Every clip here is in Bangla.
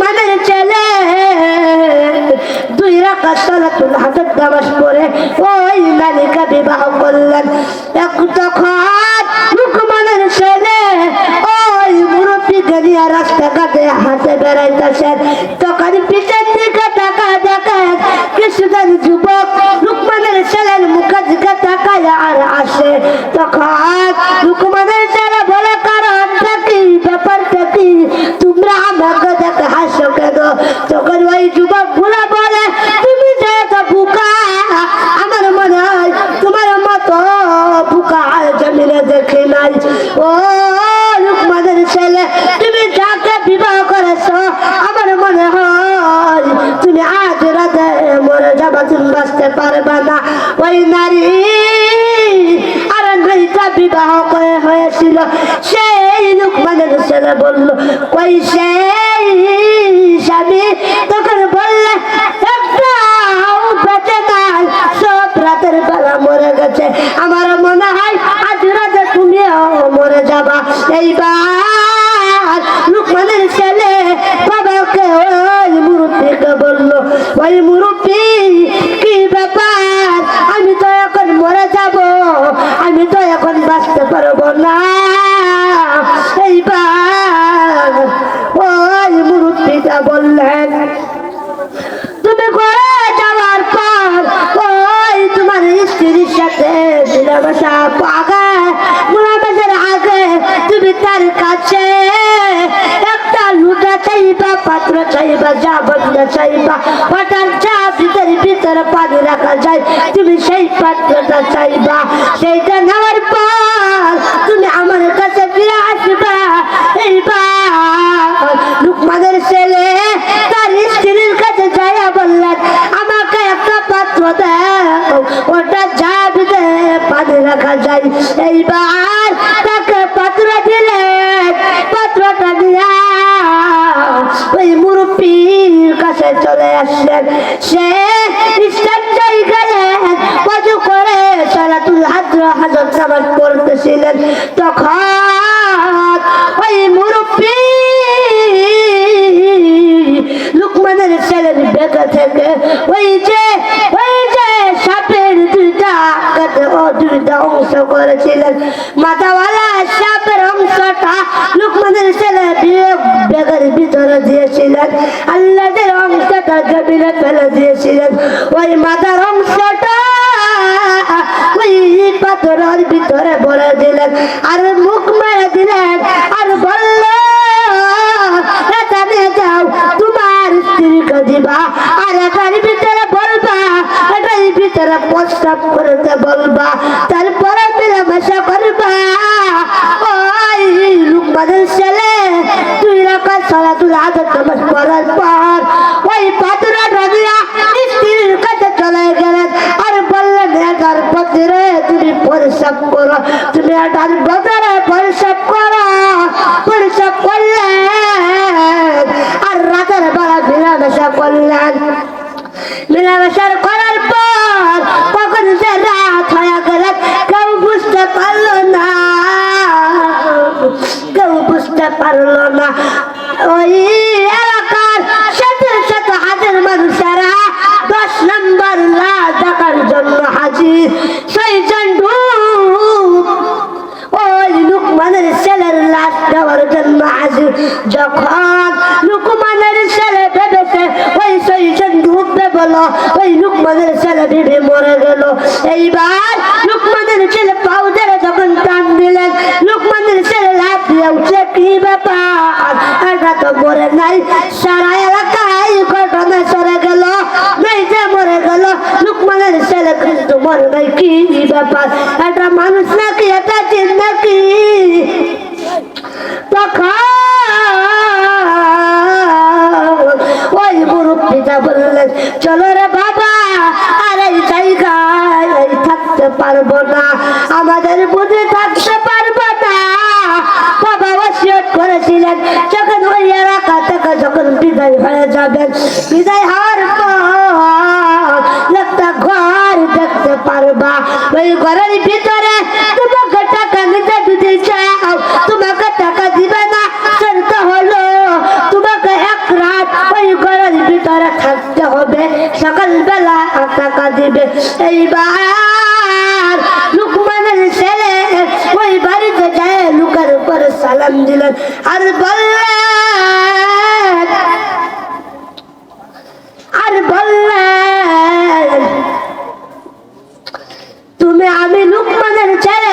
মানে ছেলে, দুই রাখাত সালাতুল ওই নানিকা বিবাহ করলেন। এক তখন লুকমানের ছেলে, ওই মুরব্বী গেলিয়া রাস্তাঘাটে হাতে বেড়াইতেছেন। তখন পিছের দিকে টাকা দেখেন যুবক ওই নারী আর বিবাহ করে হয়েছিল। সেই তুমি ঘরে যাওয়ার পর ওই তোমার স্ত্রীর সাথে মিলামেশা আগে মিলামেশার আগে তুমি তার কাছে একটা লুটা চাইবা, পাত্র চাইবা, যা বদলা চাইবা ওটার যা ভিতরে ভিতরে পানি রাখা যায়। তুমি সেই পাত্রটা চাইবা, সেইটা আসলেন সে করে হাজর হাজর পড়তেছিলেন। তখন ওই লুকমানের ছেলের থেকে। ওই যে ওই যে সাপের দুইটা ও দুইটা অংশ করেছিলেন। মাথাওয়ালা সাপের অংশটা লুকমানের ছেলে বেগের ভিতরে দিয়েছিলেন। আল্লাদের অংশটা জমিনে ফেলে দিয়েছিলেন। ওই মাথার অংশটা ওই পাথরের ভিতরে ভরে দিলেন, আর মুখ মেরে দিলেন, আর বলল এখানে যাও, তোমার স্ত্রীকে দিবা, আর এটার ভিতরে বলবা, এটার ভিতরে প্রস্তাব করতে তুমি পরিশ্রম করো তুমি এটার বদরে পরিশ্রম করো পরিশ্রম করলেন দেওয়ার জন্য হাজির। যখন লুকমানের ছেলে ভেবেছে, ওই সেই ডুববে বলো, ওই লুকমানের ছেলে ভেবে মরে গেল। এইবার লুকমানের ছেলে পাউডারে যখন টান দিলেন, লুকমানের ছেলে লাভ দিয়ে উঠে কি ব্যাপার? এটা তো মরে নাই। সারা এলাকায় ঘটনা সরে গেল নাই যে মরে গেল। লুকমানের ছেলে কিন্তু মরে নাই, কি ব্যাপার? এটা মানুষ নাকি এটা চিন নাকি? বিদায় হওয়ার একটা ঘর দেখতে পারবা। ওই ঘরের ভিতরে তোমাকে টাকা নিতে দিতে চাও, তোমাকে টাকা দিবে না সেটা হলো। তোমাকে এক রাত ওই ঘরের ভিতরে থাকতে হবে। সকালবেলা দিবে। এইবার লুকমানের ছেলে ওই বাড়িতে যায়, লুকার উপর সালাম দিলেন। আর বললেন আর বললেন তুমি আমি লুকমানের ছেলে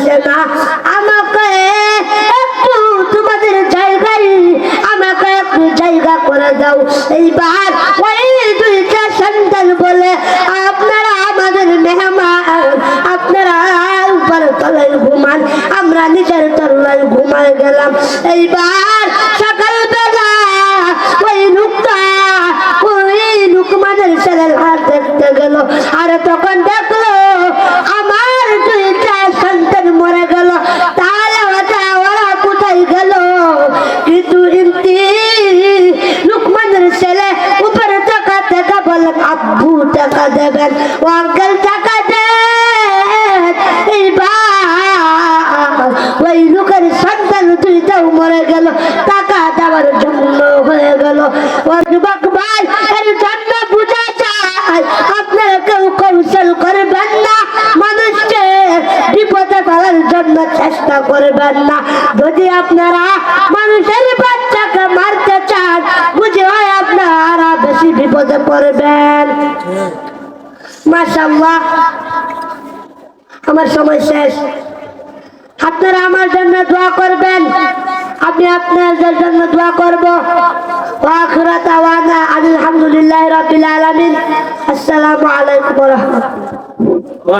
আসে না। আমাকে একটু তোমাদের জায়গায়, আমাকে একটু জায়গা করে দাও। এইবার ওই দুইটা সন্তান বলে আপনারা আমাদের মেহমান, আপনারা উপর তলায় ঘুমান, আমরা নিচের তলায় ঘুমায় গেলাম। এইবার সকালবেলা ওই লোকটা, ওই লুকমানের ছেলের হাত দেখতে গেল। জন্য চেষ্টা করবেন না। যদি আপনারা মানুষের বাচ্চাকে মারতে চান, বুঝে হয় আপনারা বেশি বিপদে পড়বেন। মাশাল্লাহ আমার সময় শেষ। আপনারা আমার জন্য দোয়া করবেন। আমি আপনাদের জন্য দোয়া করব। ওয়াখিরাত আওয়ানা আলহামদুলিল্লাহ রাব্বিল আলামিন। আসসালামু আলাইকুম ওয়া রাহমাতুল্লাহ।